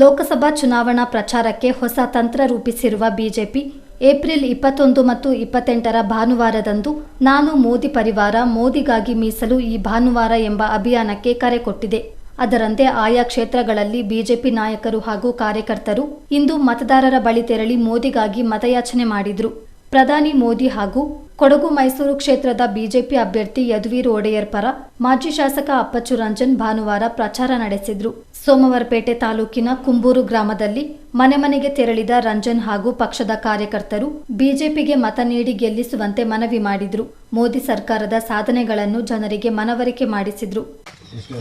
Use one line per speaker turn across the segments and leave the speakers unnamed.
ಲೋಕಸಭಾ ಚುನಾವಣಾ ಪ್ರಚಾರಕ್ಕೆ ಹೊಸ ತಂತ್ರ ರೂಪಿಸಿರುವ ಬಿಜೆಪಿ, ಏಪ್ರಿಲ್ ಇಪ್ಪತ್ತೊಂದು ಮತ್ತು ಇಪ್ಪತ್ತೆಂಟರ ಭಾನುವಾರದಂದು ನಾನು ಮೋದಿ ಪರಿವಾರ ಮೋದಿಗಾಗಿ ಮೀಸಲು ಈ ಭಾನುವಾರ ಎಂಬ ಅಭಿಯಾನಕ್ಕೆ ಕರೆ ಕೊಟ್ಟಿದೆ. ಅದರಂತೆ ಆಯಾ ಕ್ಷೇತ್ರಗಳಲ್ಲಿ ಬಿಜೆಪಿ ನಾಯಕರು ಹಾಗೂ ಕಾರ್ಯಕರ್ತರು ಇಂದು ಮತದಾರರ ಬಳಿ ತೆರಳಿ ಮೋದಿಗಾಗಿ ಮತಯಾಚನೆ ಮಾಡಿದ್ರು. ಪ್ರಧಾನಿ ಮೋದಿ ಹಾಗೂ ಕೊಡಗು ಮೈಸೂರು ಕ್ಷೇತ್ರದ ಬಿಜೆಪಿ ಅಭ್ಯರ್ಥಿ ಯದುವೀರ್ ಒಡೆಯರ್ ಪರ ಮಾಜಿ ಶಾಸಕ ಅಪ್ಪಚ್ಚು ರಂಜನ್ ಭಾನುವಾರ ಪ್ರಚಾರ ನಡೆಸಿದ್ರು. ಸೋಮವಾರಪೇಟೆ ತಾಲೂಕಿನ ಕುಂಬೂರು ಗ್ರಾಮದಲ್ಲಿ ಮನೆ ಮನೆಗೆ ತೆರಳಿದ ರಂಜನ್ ಹಾಗೂ ಪಕ್ಷದ ಕಾರ್ಯಕರ್ತರು ಬಿಜೆಪಿಗೆ ಮತ ನೀಡಿ ಗೆಲ್ಲಿಸುವಂತೆ ಮನವಿ ಮಾಡಿದ್ರು. ಮೋದಿ ಸರ್ಕಾರದ ಸಾಧನೆಗಳನ್ನು ಜನರಿಗೆ ಮನವರಿಕೆ ಮಾಡಿಸಿದ್ರು.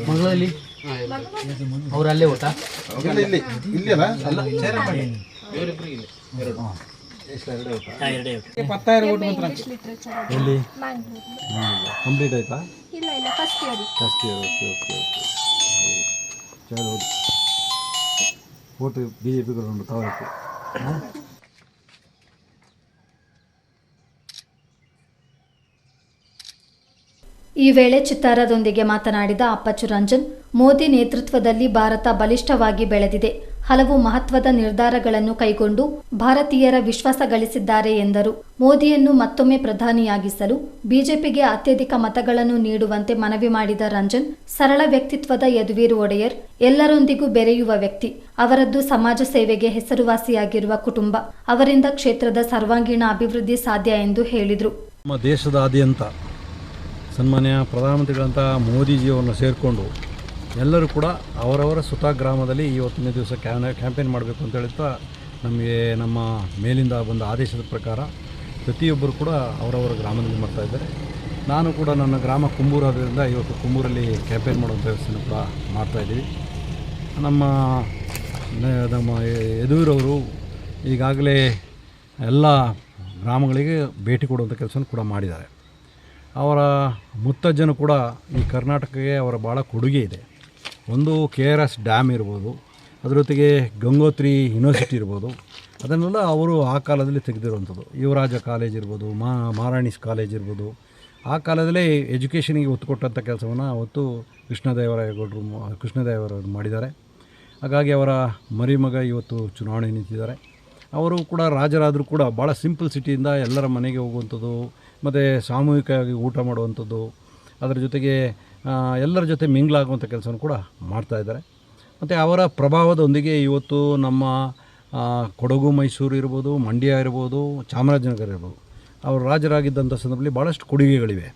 ಮಗಳಲ್ಲಿ ಅಲ್ಲ ಓಟ್ ಮಾತ್ರ ಎಲ್ಲಿ? ಕಂಪ್ಲೀಟ್ ಆಯ್ತಾ?
ಇಲ್ಲ ಇಲ್ಲ first year
first year okay okay okay ಚಲೋ ಓಟು ಬಿ ಜೆ ಪಿ ಕೊಡೋಣ ತವರಕ್ಕೆ
ಈ ವೇಳೆ ಚಿತ್ತಾರದೊಂದಿಗೆ ಮಾತನಾಡಿದ ಅಪ್ಪಚ್ಚು ರಂಜನ್ ಮೋದಿ ನೇತೃತ್ವದಲ್ಲಿ ಭಾರತ ಬಲಿಷ್ಠವಾಗಿ ಬೆಳೆದಿದೆ. ಹಲವು ಮಹತ್ವದ ನಿರ್ಧಾರಗಳನ್ನು ಕೈಗೊಂಡು ಭಾರತೀಯರ ವಿಶ್ವಾಸ ಗಳಿಸಿದ್ದಾರೆ ಎಂದರು. ಮೋದಿಯನ್ನು ಮತ್ತೊಮ್ಮೆ ಪ್ರಧಾನಿಯಾಗಿಸಲು ಬಿಜೆಪಿಗೆ ಅತ್ಯಧಿಕ ಮತಗಳನ್ನು ನೀಡುವಂತೆ ಮನವಿ ಮಾಡಿದ ರಂಜನ್, ಸರಳ ವ್ಯಕ್ತಿತ್ವದ ಯದುವೀರ್ ಒಡೆಯರ್, ಎಲ್ಲರೊಂದಿಗೂ ಬೆರೆಯುವ ವ್ಯಕ್ತಿ, ಅವರದ್ದು ಸಮಾಜ ಸೇವೆಗೆ ಹೆಸರುವಾಸಿಯಾಗಿರುವ ಕುಟುಂಬ, ಅವರಿಂದ ಕ್ಷೇತ್ರದ ಸರ್ವಾಂಗೀಣ ಅಭಿವೃದ್ಧಿ ಸಾಧ್ಯ ಎಂದು ಹೇಳಿದರು.
ನಮ್ಮ ದೇಶದಾದ್ಯಂತ ಸನ್ಮಾನ್ಯ ಪ್ರಧಾನಮಂತ್ರಿಗಳಂತಹ ಮೋದಿಜಿಯವರನ್ನು ಸೇರಿಕೊಂಡು ಎಲ್ಲರೂ ಕೂಡ ಅವರವರ ಸುತ ಗ್ರಾಮದಲ್ಲಿ ಇವತ್ತಿನ ದಿವಸ ಕ್ಯಾನ್, ಕ್ಯಾಂಪೇನ್ ಮಾಡಬೇಕು ಅಂತ ಹೇಳ್ತಾ ನಮಗೆ ನಮ್ಮ ಮೇಲಿಂದ ಬಂದ ಆದೇಶದ ಪ್ರಕಾರ ಪ್ರತಿಯೊಬ್ಬರು ಕೂಡ ಅವರವರ ಗ್ರಾಮದಲ್ಲಿ ಮಾಡ್ತಾ ಇದ್ದಾರೆ. ನಾನು ಕೂಡ ನನ್ನ ಗ್ರಾಮ ಕುಂಬೂರು ಆದ್ದರಿಂದ ಇವತ್ತು ಕುಂಬೂರಲ್ಲಿ ಕ್ಯಾಂಪೇನ್ ಮಾಡುವಂಥ ವ್ಯವಸ್ಥೆಯನ್ನು ಕೂಡ ಮಾಡ್ತಾಯಿದ್ದೀವಿ ನಮ್ಮ ನಮ್ಮ ಯದುವೀರವರು ಈಗಾಗಲೇ ಎಲ್ಲ ಗ್ರಾಮಗಳಿಗೆ ಭೇಟಿ ಕೊಡುವಂಥ ಕೆಲಸವನ್ನು ಕೂಡ ಮಾಡಿದ್ದಾರೆ. ಅವರ ಮುತ್ತಜ್ಜನು ಕೂಡ ಈ ಕರ್ನಾಟಕಕ್ಕೆ ಅವರ ಭಾಳ ಕೊಡುಗೆ ಇದೆ. ಒಂದು ಕೆ ಆರ್ ಎಸ್ ಡ್ಯಾಮ್ ಇರ್ಬೋದು, ಅದ್ರ ಜೊತೆಗೆ ಗಂಗೋತ್ರಿ ಯೂನಿವರ್ಸಿಟಿ ಇರ್ಬೋದು, ಅದನ್ನೆಲ್ಲ ಅವರು ಆ ಕಾಲದಲ್ಲಿ ತೆಗೆದಿರುವಂಥದ್ದು. ಯುವರಾಜ ಕಾಲೇಜ್ ಇರ್ಬೋದು, ಮಾ ಮಾರಾಣಿಸ್ ಕಾಲೇಜ್ ಇರ್ಬೋದು. ಆ ಕಾಲದಲ್ಲೇ ಎಜುಕೇಷನಿಗೆ ಒತ್ತು ಕೊಟ್ಟಂಥ ಕೆಲಸವನ್ನು ಅವತ್ತು ಕೃಷ್ಣದೇವರಾಯಗೌಡರು ಕೃಷ್ಣದೇವರಾಯರು ಮಾಡಿದ್ದಾರೆ. ಹಾಗಾಗಿ ಅವರ ಮರಿಮಗ ಇವತ್ತು ಚುನಾವಣೆ ನಿಂತಿದ್ದಾರೆ. ಅವರು ಕೂಡ ರಾಜರಾದರೂ ಕೂಡ ಭಾಳ ಸಿಂಪಲ್ ಸಿಟಿಯಿಂದ ಎಲ್ಲರ ಮನೆಗೆ ಹೋಗುವಂಥದ್ದು, ಮತ್ತು ಸಾಮೂಹಿಕವಾಗಿ ಊಟ ಮಾಡುವಂಥದ್ದು, ಅದರ ಜೊತೆಗೆ ಎಲ್ಲರ ಜೊತೆ ಮಿಂಗ್ಲಾಗುವಂಥ ಕೆಲಸವನ್ನು ಕೂಡ ಮಾಡ್ತಾ ಇದ್ದಾರೆ. ಮತ್ತು ಅವರ ಪ್ರಭಾವದೊಂದಿಗೆ ಇವತ್ತು ನಮ್ಮ ಕೊಡಗು, ಮೈಸೂರು ಇರ್ಬೋದು, ಮಂಡ್ಯ ಇರ್ಬೋದು, ಚಾಮರಾಜನಗರ ಇರ್ಬೋದು, ಅವರು ರಾಜರಾಗಿದ್ದಂಥ ಸಂದರ್ಭದಲ್ಲಿ ಭಾಳಷ್ಟು ಕೊಡುಗೆಗಳಿವೆ.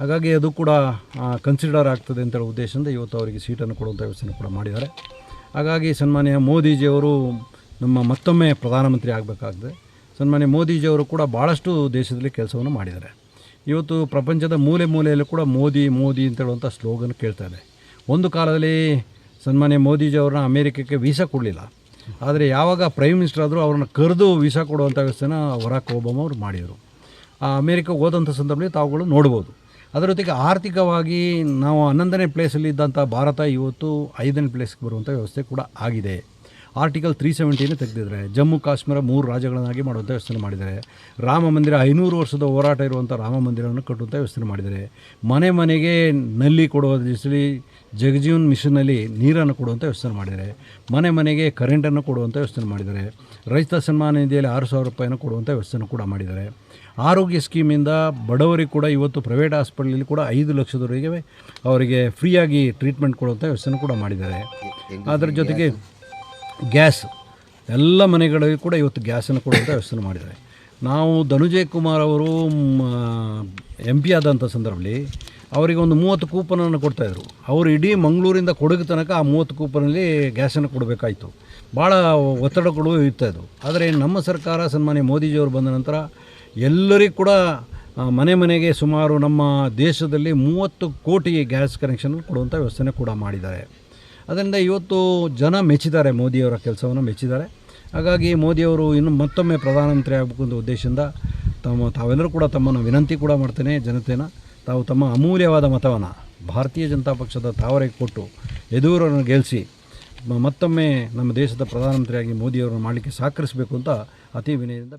ಹಾಗಾಗಿ ಅದು ಕೂಡ ಕನ್ಸಿಡರ್ ಆಗ್ತದೆ ಅಂತ ಹೇಳೋ ಉದ್ದೇಶದಿಂದ ಇವತ್ತು ಅವರಿಗೆ ಸೀಟನ್ನು ಕೊಡುವಂಥ ವ್ಯವಸ್ಥೆಯನ್ನು ಕೂಡ ಮಾಡಿದ್ದಾರೆ. ಹಾಗಾಗಿ ಸನ್ಮಾನ್ಯ ಮೋದಿಜಿಯವರು ನಮ್ಮ ಮತ್ತೊಮ್ಮೆ ಪ್ರಧಾನಮಂತ್ರಿ ಆಗಬೇಕಾಗ್ತದೆ. ಸನ್ಮಾನ್ಯ ಮೋದಿಜಿಯವರು ಕೂಡ ಭಾಳಷ್ಟು ದೇಶದಲ್ಲಿ ಕೆಲಸವನ್ನು ಮಾಡಿದ್ದಾರೆ. ಇವತ್ತು ಪ್ರಪಂಚದ ಮೂಲೆ ಮೂಲೆಯಲ್ಲೂ ಕೂಡ ಮೋದಿ ಮೋದಿ ಅಂತ ಹೇಳುವಂಥ ಸ್ಲೋಗನ್ ಕೇಳ್ತಾ ಇದೆ. ಒಂದು ಕಾಲದಲ್ಲಿ ಸನ್ಮಾನ್ಯ ಮೋದಿಜಿಯವ್ರನ್ನ ಅಮೇರಿಕಕ್ಕೆ ವೀಸಾ ಕೊಡಲಿಲ್ಲ. ಆದರೆ ಯಾವಾಗ ಪ್ರೈಮ್ ಮಿನಿಸ್ಟರ್ ಆದರೂ ಅವ್ರನ್ನ ಕರೆದು ವೀಸಾ ಕೊಡುವಂಥ ವ್ಯವಸ್ಥೆನ ವರಾಕ್ ಒಬಾಮ ಅವರು ಮಾಡಿದರು. ಆ ಅಮೇರಿಕ ಹೋದಂಥ ಸಂದರ್ಭದಲ್ಲಿ ತಾವುಗಳು ನೋಡ್ಬೋದು. ಅದರ ಜೊತೆಗೆ ಆರ್ಥಿಕವಾಗಿ ನಾವು ಹನ್ನೊಂದನೇ ಪ್ಲೇಸಲ್ಲಿ ಇದ್ದಂಥ ಭಾರತ ಇವತ್ತು ಐದನೇ ಪ್ಲೇಸ್ಗೆ ಬರುವಂಥ ವ್ಯವಸ್ಥೆ ಕೂಡ ಆಗಿದೆ. ಆರ್ಟಿಕಲ್ ತ್ರೀ ಸೆವೆಂಟಿನೇ ತೆಗೆದಿದ್ದಾರೆ. ಜಮ್ಮು ಕಾಶ್ಮೀರ ಮೂರು ರಾಜ್ಯಗಳನ್ನಾಗಿ ಮಾಡುವಂಥ ವ್ಯವಸ್ಥೆ ಮಾಡಿದ್ದಾರೆ. ರಾಮ ಮಂದಿರ ಐನೂರು ವರ್ಷದ ಹೋರಾಟ ಇರುವಂಥ ರಾಮ ಮಂದಿರವನ್ನು ಕಟ್ಟುವಂಥ ವ್ಯವಸ್ಥೆ ಮಾಡಿದ್ದಾರೆ. ಮನೆ ಮನೆಗೆ ನಲ್ಲಿ ಕೊಡುವ ದಿಸಲಿ ಜಗಜೀವನ್ ಮಿಷನ್ನಲ್ಲಿ ನೀರನ್ನು ಕೊಡುವಂಥ ವ್ಯವಸ್ಥೆ ಮಾಡಿದ್ದಾರೆ. ಮನೆ ಮನೆಗೆ ಕರೆಂಟನ್ನು ಕೊಡುವಂಥ ವ್ಯವಸ್ಥೆ ಮಾಡಿದ್ದಾರೆ. ರೈತ ಸನ್ಮಾನ ನಿಧಿಯಲ್ಲಿ ಆರು ಸಾವಿರ ರೂಪಾಯಿನ ಕೊಡುವಂಥ ವ್ಯವಸ್ಥೆಯನ್ನು ಕೂಡ ಮಾಡಿದ್ದಾರೆ. ಆರೋಗ್ಯ ಸ್ಕೀಮಿಂದ ಬಡವರಿಗೆ ಕೂಡ ಇವತ್ತು ಪ್ರೈವೇಟ್ ಹಾಸ್ಪಿಟಲಲ್ಲಿ ಕೂಡ ಐದು ಲಕ್ಷದವರೆಗೆ ಅವರಿಗೆ ಫ್ರೀಯಾಗಿ ಟ್ರೀಟ್ಮೆಂಟ್ ಕೊಡುವಂಥ ವ್ಯವಸ್ಥೆಯನ್ನು ಕೂಡ ಮಾಡಿದ್ದಾರೆ. ಅದರ ಜೊತೆಗೆ ಗ್ಯಾಸ್, ಎಲ್ಲ ಮನೆಗಳಿಗೂ ಕೂಡ ಇವತ್ತು ಗ್ಯಾಸನ್ನು ಕೊಡುವಂಥ ವ್ಯವಸ್ಥೆ ಮಾಡಿದ್ದಾರೆ. ನಾವು ಧನುಜಯ್ ಕುಮಾರ್ ಅವರು ಎಂ ಪಿ ಆದಂಥ ಸಂದರ್ಭದಲ್ಲಿ ಅವರಿಗೆ ಒಂದು ಮೂವತ್ತು ಕೂಪನನ್ನು ಕೊಡ್ತಾಯಿದ್ರು ಅವರು ಇಡೀ ಮಂಗಳೂರಿಂದ ಕೊಡಗು ತನಕ ಆ ಮೂವತ್ತು ಕೂಪನಲ್ಲಿ ಗ್ಯಾಸನ್ನು ಕೊಡಬೇಕಾಯಿತು. ಭಾಳ ಒತ್ತಡಗಳು ಅದು ಆದರೆ ನಮ್ಮ ಸರ್ಕಾರ ಸನ್ಮಾನ್ಯ ಮೋದಿಜಿಯವರು ಬಂದ ನಂತರ ಎಲ್ಲರಿಗೂ ಕೂಡ ಮನೆ ಮನೆಗೆ ಸುಮಾರು ನಮ್ಮ ದೇಶದಲ್ಲಿ ಮೂವತ್ತು ಕೋಟಿ ಗ್ಯಾಸ್ ಕನೆಕ್ಷನ್ ಕೊಡುವಂಥ ವ್ಯವಸ್ಥೆನೇ ಕೂಡ ಮಾಡಿದ್ದಾರೆ. ಅದರಿಂದ ಇವತ್ತು ಜನ ಮೆಚ್ಚಿದ್ದಾರೆ, ಮೋದಿಯವರ ಕೆಲಸವನ್ನು ಮೆಚ್ಚಿದ್ದಾರೆ. ಹಾಗಾಗಿ ಮೋದಿಯವರು ಇನ್ನು ಮತ್ತೊಮ್ಮೆ ಪ್ರಧಾನಮಂತ್ರಿ ಆಗಬೇಕು ಅಂತ ಉದ್ದೇಶದಿಂದ ತಮ್ಮ ತಾವೆಲ್ಲರೂ ಕೂಡ ತಮ್ಮನ್ನು ವಿನಂತಿ ಕೂಡ ಮಾಡ್ತೇನೆ ಜನತೆನ. ತಾವು ತಮ್ಮ ಅಮೂಲ್ಯವಾದ ಮತವನ್ನು ಭಾರತೀಯ ಜನತಾ ಪಕ್ಷದ ತಾವರೆಗೆ ಕೊಟ್ಟು ಯದುವರನ್ನು ಗೆಲ್ಲಿಸಿ ಮತ್ತೊಮ್ಮೆ ನಮ್ಮ ದೇಶದ ಪ್ರಧಾನಮಂತ್ರಿಯಾಗಿ ಮೋದಿಯವರನ್ನು ಮಾಡಲಿಕ್ಕೆ ಸಹಕರಿಸಬೇಕು ಅಂತ ಅತಿ ವಿನಯದಿಂದ